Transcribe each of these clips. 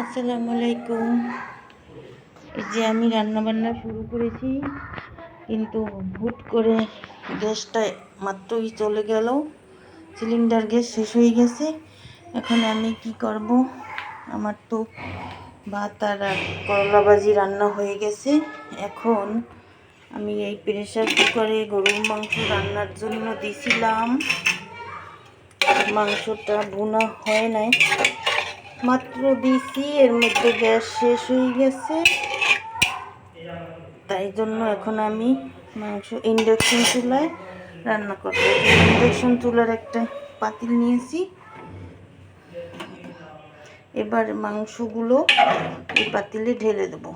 আসসালামু আলাইকুম। এই যে আমি রান্না বান্না শুরু করেছি, কিন্তু হুট করে গ্যাসটা মাত্রই চলে গেল। সিলিন্ডার গ্যাস শেষ হয়ে গেছে। এখন আমি কি করব? আমার তো ভাত আর করলা ভাজি রান্না হয়ে গেছে। এখন আমি এই প্রেশার কুকারে গরুর মাংস রান্নার জন্য দিছিলাম। মাংসটা ভুনা হয় নাই। মাত্র দিছি, এর মধ্যে গ্যাস শেষ হয়ে গেছে। তাই জন্য এখন আমি মাংস ইন্ডাকশন চুলায় রান্না করব। ইন্ডাকশন চুলার একটা পাতিল নিয়েছি। এবার মাংসগুলো এই পাতিলে ঢেলে দেব।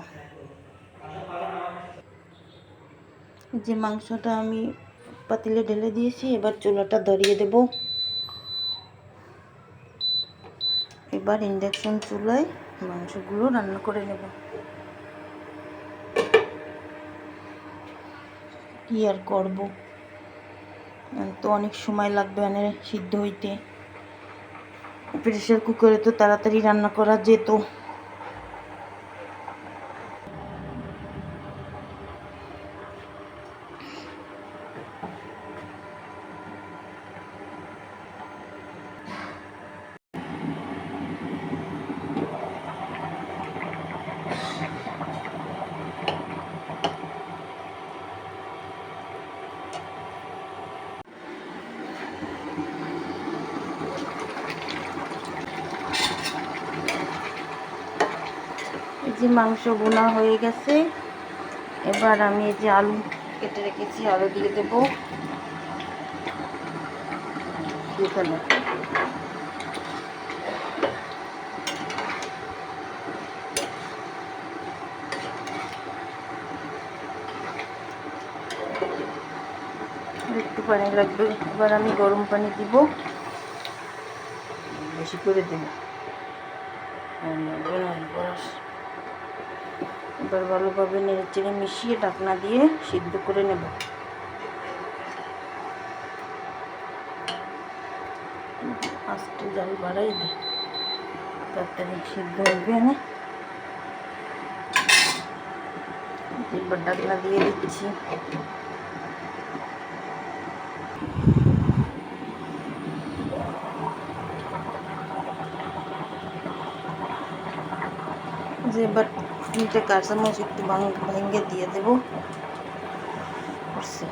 যে মাংসটা আমি পাতিলে ঢেলে দিয়েছি, এবার চুলাটা ধরিয়ে দেবো। এবার ইন্ডাকশন চুলায় মাংসগুলো রান্না করে নেব। কি আর করব? তো অনেক সময় লাগবে মানে সিদ্ধ হইতে। প্রেশার কুকারে তো তাড়াতাড়ি রান্না করা যেত। যে মাংস বোনা হয়ে গেছে, এবার আমি এই যে আলু কেটে রেখেছি, আলু দিয়ে দেবো। এখানে একটু পানি লাগবে, এবার আমি গরম পানি দিব। বেশি করে দেবো। এবার ভালোভাবে নেড়ে চেড়ে মিশিয়ে ঢাকনা দিয়ে সিদ্ধ করে নেব। আস্তে জাল বাড়াই দিই তাড়াতাড়ি সিদ্ধ হবে না এবার ঢাকনা দিয়ে দিচ্ছি। যে এবার তিনটে কাঁচামচ একটু ভেঙে দিয়ে দেবো? করছে।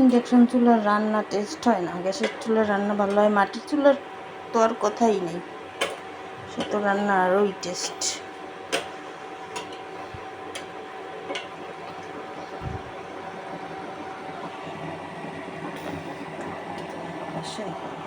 ইন্ডাকশন চুলার রান্না টেস্ট হয় না। গ্যাসের চুলার রান্না ভালো হয়, মাটির চুলার তো আর কথাই নেই। সে তো রান্না আরোই টেস্ট। আসে